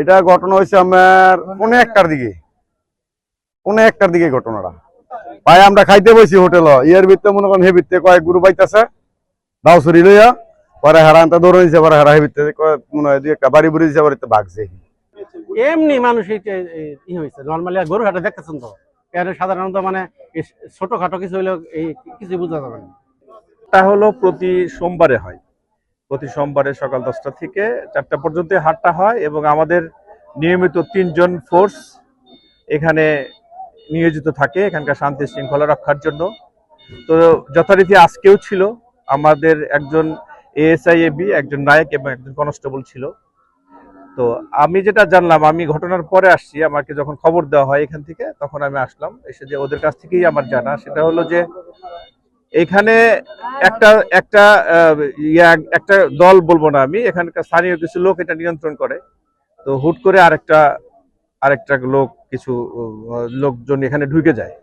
এটা ঘটনা হয়েছে আমার পনে একটার দিকে। পনে একটার দিকে ঘটনাটা। ভাই, আমরা খাইতে বসি হোটেল। ইয়ার ভিত্তে মনে করেন হে ভিত্তে কয়েক গুরু পাইতেছে দাও সরি লইয়া, পরে হারা আনতে ধরে দিছে পরে হারা হে ভিত্তে মনে হয় একটা বাড়ি বুড়ি দিছে আবার ভাগছে এমনি মানুষ হয়েছে নর্মালি গরু হাটে দেখতেছেন তো? এর সাধারণত মানে ছোটখাটো কিছু হইলেও এই কিছু বোঝা যাবে না। হাটটা হলো প্রতি সোমবারে হয়। প্রতি সোমবারে সকাল দশটা থেকে চারটা পর্যন্ত হাটটা হয় এবং আমাদের নিয়মিত তিনজন ফোর্স এখানে নিয়োজিত থাকে এখানকার শান্তি শৃঙ্খলা রক্ষার জন্য। তো যথারীতি আজকেও ছিল। আমাদের একজন এএসআই এবি একজন নায়ক এবং একজন কনস্টেবল ছিল। তো আমি যেটা জানলাম আমি ঘটনার পরে আসছি আমাকে যখন খবর দেওয়া হয় এখান থেকে তখন আমি আসলাম এসে যে ওদের কাছ থেকেই আমার জানা। সেটা হলো যে এখানে একটা একটা একটা দল বলব না আমি এখানকার স্থানীয় কিছু লোক এটা নিয়ন্ত্রণ করে। তো হুট করে আরেকটা আরেকটা লোক কিছু লোকজন এখানে ঢুকে যায়।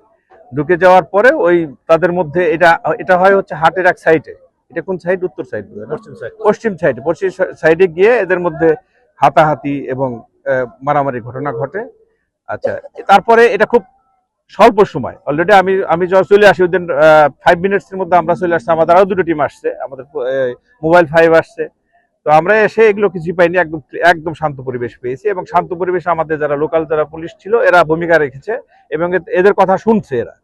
ঢুকে যাওয়ার পরে ওই তাদের মধ্যে এটা এটা হয় হচ্ছে হাটের এক সাইডে এটা কোন সাইড উত্তর সাইড পশ্চিম সাইড পশ্চিম সাইডে পশ্চিম সাইডে গিয়ে এদের মধ্যে হাতাহাতি এবং মারামারি ঘটনা ঘটে। আচ্ছা তারপরে এটা খুব স্বল্প সময়। অলরেডি আমি আমি যখন চলে আসি ওদের ফাইভ মিনিটস এর মধ্যে আমরা চলে আসছি আমাদের আরও দুটো টিম আসছে। আমাদের মোবাইল ফাইভ আসছে। তো আমরা এসে এগুলো কিছু পাইনি। একদম একদম শান্ত পরিবেশ পেয়েছি এবং শান্ত পরিবেশে আমাদের যারা লোকাল যারা পুলিশ ছিল, এরা ভূমিকা রেখেছে এবং এদের কথা শুনছে এরা।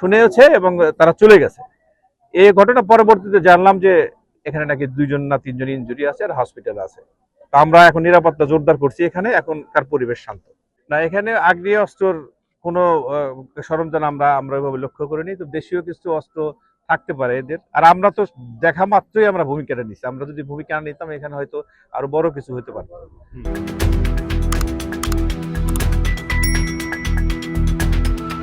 শুনেওছে এবং তারা চলে গেছে। এই ঘটনা পরবর্তীতে জানলাম যে, এখানে নাকি দুইজন না তিনজন ইঞ্জুরি আছে আর হসপিটাল আছে। আমরা এখন নিরাপত্তা জোরদার করছি এখানে, এখনকার পরিবেশ শান্ত। না, এখানে আগ্নেয় অস্ত্রর কোনো সরঞ্জাম আমরা আমরা ওইভাবে লক্ষ্য করিনি, তো দেশীয় কিছু অস্ত্র থাকতে পারে এদের। আর আমরা তো দেখা মাত্রই আমরা ভূমিকাটা নিচ্ছি আমরা যদি ভূমিকা নিতাম, এখানে হয়তো আরও বড় কিছু হতে পারতো।